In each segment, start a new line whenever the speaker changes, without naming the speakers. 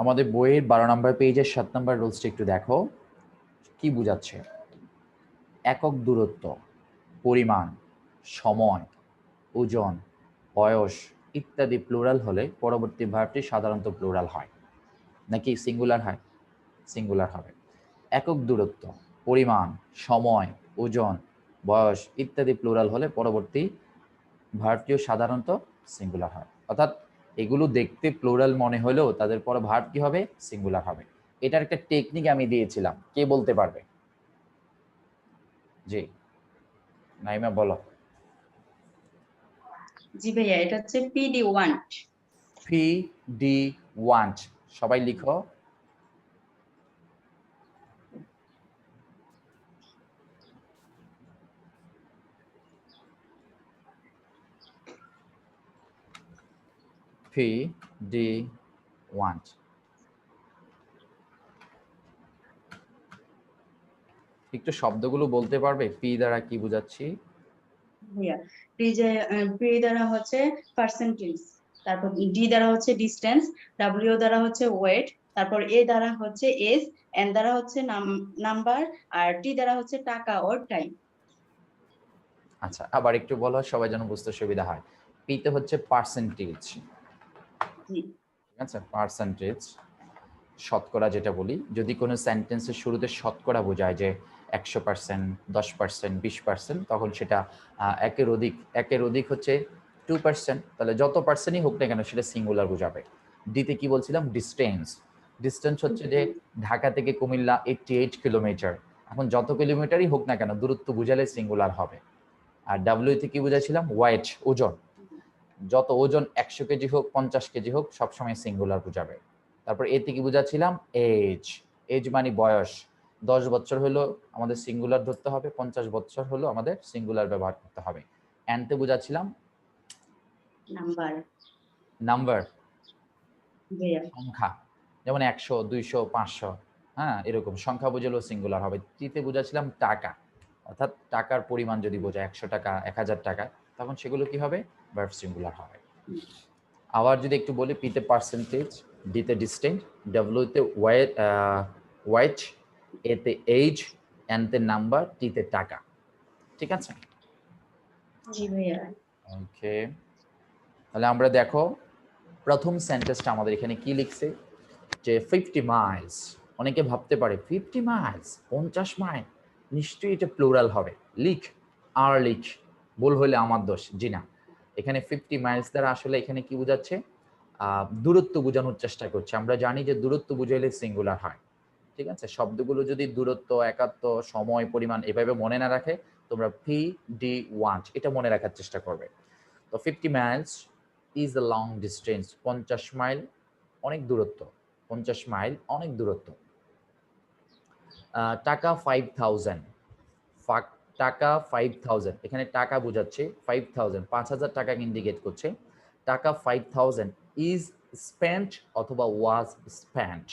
আমাদের বইয়ের বারো নম্বর পেজের সাত নম্বর রুলসটা একটু দেখো। কি বুঝাচ্ছে? একক দূরত্ব, পরিমাণ, সময়, ওজন, বয়স ইত্যাদি প্লুরাল হলে পরবর্তী ভার্বটি সাধারণত প্লুরাল হয়। নাকি সিঙ্গুলার হয়? সিঙ্গুলার হবে। একক দূরত্ব, পরিমাণ, সময়, ওজন, বয়স ইত্যাদি প্লুরাল হলে পরবর্তী ভার্বটিও সাধারণত সিঙ্গুলার হয়। অর্থাৎ এগুলো দেখতে প্লোরাল মনে হলেও তাদের পরে ভার্ব কি হবে? সিঙ্গুলার হবে। এটার একটা টেকনিক আমি দিয়েছিলাম। কে বলতে পারবে? জি। নাইমা বলো।
জি ভাইয়া এটা হচ্ছে PD want
P D want সবাই লিখো। পি ডি ওয়ান্ট একটু শব্দগুলো বলতে পারবে? পি দ্বারা কি বোঝাচ্ছি?
পি পি দ্বারা হচ্ছে পার্সেন্টেজ তারপর ডি দ্বারা হচ্ছে ডিস্টেন্স ডাব্লিউ দ্বারা হচ্ছে ওয়েট তারপর এ দ্বারা হচ্ছে এজ এন দ্বারা হচ্ছে নাম্বার আর টি দ্বারা হচ্ছে টাকা ওর টাইম
আচ্ছা আবার একটু বলো সবাই যেন বুঝতে সুবিধা হয়। পিতে হচ্ছে পার্সেন্টেজ ঠিক আছে পার্সেন্টেজ শতকরা যেটা বলি। যদি কোনো সেন্টেন্সের শুরুতে শতকরা বোঝায় যে একশো পার্সেন্ট দশ পার্সেন্ট বিশ পার্সেন্ট তখন সেটা একের অধিক একের অধিক হচ্ছে টু পার্সেন্ট তাহলে যত পার্সেন্টই হোক না কেন সেটা সিঙ্গুলার বোঝাবে। ডিতে কি বলছিলাম? ডিস্টেন্স ডিস্টেন্স হচ্ছে যে ঢাকা থেকে কুমিল্লা এইটটি এইট কিলোমিটার এখন যত কিলোমিটারই হোক না কেন, দূরত্ব বুঝালে সিঙ্গুলার হবে। আর ডাব্লিউতে কি বুঝাইছিলাম? ওয়েট ওজন। যত ওজন একশো কেজি হোক পঞ্চাশ কেজি হোক সবসময় সিঙ্গুলার বুঝাবে। তারপর এ থেকে বুঝাচ্ছিলাম এজ এজ মানে বয়স। দশ বছর হলো আমাদের সিঙ্গুলার ধরতে হবে পঞ্চাশ বছর হলো আমাদের সিঙ্গুলার ব্যবহার করতে হবে। অ্যান্তে বুঝাচ্ছিলাম
নাম্বার
নাম্বার সংখ্যা। যেমন একশো দুইশো পাঁচশো হ্যাঁ এরকম। সংখ্যা বুঝলেও সিঙ্গুলার হবে। টিতে বুঝাচ্ছিলাম টাকা। অর্থাৎ টাকার পরিমাণ যদি বোঝায় একশো টাকা এক হাজার টাকা। তখন সেগুলো কি হবে? ভার্ব সিঙ্গুলার হবে। আবার যদি একটু বলি পিতে পার্সেন্টেজ ডিতে ডিস্টেন্ট ডাব্লিউতে ওয়াইট এতে এইজ এনতে নাম্বার টিতে টাকা। ঠিক আছে?
জি ভাইয়া।
ওকে তাহলে আমরা দেখো প্রথম সেন্টেন্সটা আমাদের এখানে কি লিখছে? যে ফিফটি মাইলস অনেকে ভাবতে পারে ফিফটি মাইলস পঞ্চাশ মাইল নিশ্চয়ই এটা প্লুরাল হবে। লিখ আর লিখ। ভুল হলে আমার দোষ, জি না। এখানে ফিফটি মাইলস দ্বারা আসলে এখানে কি বোঝাচ্ছে? দূরত্ব বোঝানোর চেষ্টা করছে। আমরা জানি যে দূরত্ব বুঝাইলে সিঙ্গুলার হয়। ঠিক আছে? শব্দগুলো যদি দূরত্ব, একাত্ম, সময়, পরিমাণ এভাবে মনে না রাখে, তোমরা পি ডি ওয়ান এটা মনে রাখার চেষ্টা করবে। তো fifty miles is a long distance পঞ্চাশ মাইল অনেক দূরত্ব। পঞ্চাশ মাইল অনেক দূরত্ব। টাকা ফাইভ থাউজেন্ড টাকা ফাইভ থাউজেন্ড এখানে টাকা বোঝাচ্ছে ফাইভ থাউজেন্ড পাঁচ হাজার টাকা ইন্ডিকেট করছে। টাকা ফাইভ থাউজেন্ড ইজ স্পেন্ট অথবা ওয়াজ স্পেন্ট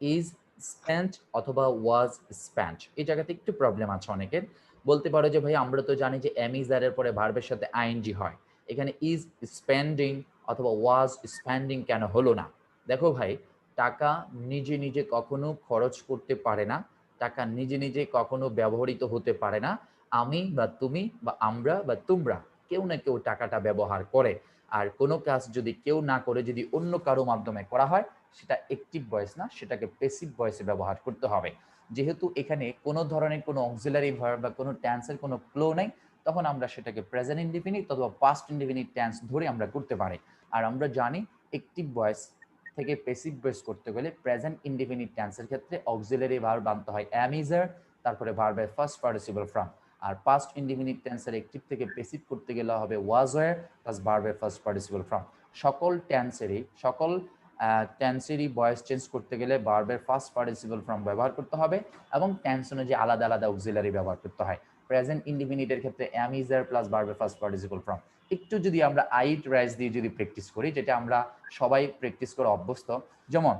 ইজ স্পেন্ট অথবা ওয়াজ স্পেন্ট এই জায়গাতে একটু প্রবলেম আছে অনেকের। বলতে পারো যে, ভাই, আমরা তো জানি যে এমিজারের পরে ভার্বের সাথে আইএনজি হয়। এখানে ইজ স্পেন্ডিং অথবা ওয়াজ স্পেন্ডিং কেন হলো না? দেখো ভাই, টাকা নিজে নিজে কখনো খরচ করতে পারে না। টাকা নিজে নিজে কখনো ব্যবহৃত হতে পারে না। আমি বা তুমি বা আমরা বা তোমরা কেউ না কেউ টাকাটা ব্যবহার করে। আর কোনো কাজ যদি কেউ না করে, যদি অন্য কারও মাধ্যমে করা হয়, সেটা অ্যাক্টিভ ভয়েস না, সেটাকে প্যাসিভ ভয়েসে ব্যবহার করতে হবে। যেহেতু এখানে কোনো ধরনের কোনো অক্সিলারি ভার্ব বা কোনো ট্যান্সের কোনো ক্লো নেই, তখন আমরা সেটাকে প্রেজেন্ট ইন্ডিফিনিট অথবা পাস্ট ইন্ডিফিনিট ট্যান্স ধরে আমরা করতে পারি। আর আমরা জানি অ্যাক্টিভ ভয়েস থেকে পেসিভ ভয়েস করতে গেলে প্রেজেন্ট ইন্ডিফিনিট ট্যান্সের ক্ষেত্রে অক্সিলারি ভার্ব আনতে হয় অ্যামিজার তারপরে ভার্বের ফার্স্ট পার্টিসিপল ফ্রম আর পাস্ট ইন্ডিফিনিট টেন্সের অ্যাক্টিভ থেকে পেসিভ করতে গেলে হবে ওয়াজ ওয়ার প্লাস ভার্বের ফার্স্ট পার্টিসিপল ফ্রম সকল টেন্সেরই সকল টেন্সেরই ভয়েস চেঞ্জ করতে গেলে ভার্বের ফার্স্ট পার্টিসিপল ফ্রম ব্যবহার করতে হবে এবং টেন্স অনুযায়ী আলাদা আলাদা অক্সিলারি ব্যবহার করতে হয়। প্রেজেন্ট ইন্ডিফিনিটের ক্ষেত্রে অ্যামিজার প্লাস ভার্বের ফার্স্ট পার্টিসিপল ফ্রম একটু যদি আমরা আইট রাইস দিয়ে যদি প্র্যাকটিস করি, যেটা আমরা সবাই প্র্যাকটিস করে অভ্যস্ত, যেমন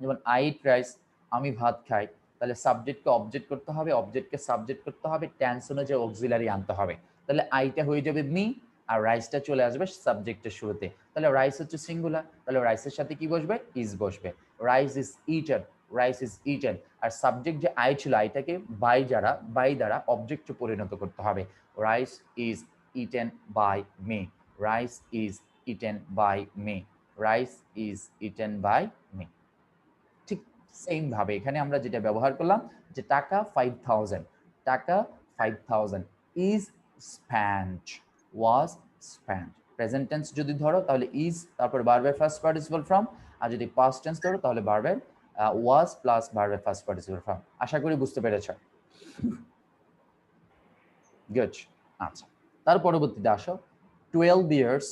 যেমন আইট রাইস আমি ভাত খাই, তাহলে সাবজেক্টকে অবজেক্ট করতে হবে অবজেক্টকে সাবজেক্ট করতে হবে টেন্স অনুযায়ী অক্সিলারি আনতে হবে। তাহলে আইটা হয়ে যাবে মি আর রাইসটা চলে আসবে সাবজেক্টের শুরুতে। তাহলে রাইস হচ্ছে সিঙ্গুলার তাহলে রাইসের সাথে কি বসবে? ইজ বসবে। Rice is eaten rice is eaten R subject যে আই ছিল আইটাকে বাই যারা বাই দ্বারা অবজেক্টে পরিণত করতে হবে। Rice is eaten by me rice is eaten by me rice is eaten by me ঠিক সেম ভাবে এখানে আমরা যেটা ব্যবহার করলাম, যে টাকা ফাইভ থাউজেন্ড টাকা five thousand is spend was spend present tense যদি ধরো, তাহলে ইজ তারপর বারবার ফার্স্ট পার্টিসিপাল ফ্রম আর যদি পাস্ট টেন্স ধরো, তাহলে বারবার ওয়াজ প্লাস বারবার ফার্স্ট পার্টিসিপাল ফ্রম। আশা করি বুঝতে পেরেছ। গুড আচ্ছা তার পরবর্তীতে আসো। টুয়েলভ ইয়ার্স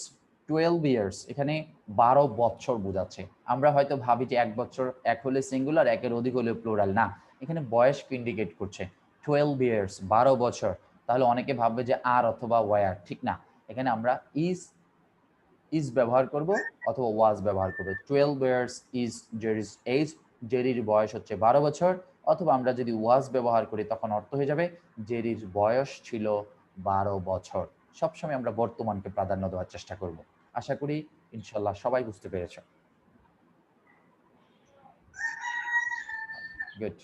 টুয়েলভ ইয়ার্স এখানে বারো বছর বোঝাচ্ছে। আমরা হয়তো ভাবি যে এক বছর, এক হলে সিঙ্গুলার একের অধিক হলে প্লুরাল না, এখানে বয়সকে ইন্ডিকেট করছে। টুয়েলভ ইয়ার্স বারো বছর। তাহলে অনেকে ভাববে যে আর অথবা ওয়ার ঠিক না। এখানে আমরা ইজ ইজ ব্যবহার করব অথবা ওয়াজ ব্যবহার করব। Twelve years is Jerry's age জেরির বয়স হচ্ছে বারো বছর, অথবা আমরা যদি ওয়াজ ব্যবহার করি তখন অর্থ হয়ে যাবে জেরির বয়স ছিল বারো বছর। সবসময় আমরা বর্তমানকে প্রাধান্য দেওয়ার চেষ্টা করব। আশা করি ইনশাল্লাহ সবাই বুঝতে পেরেছ। গুড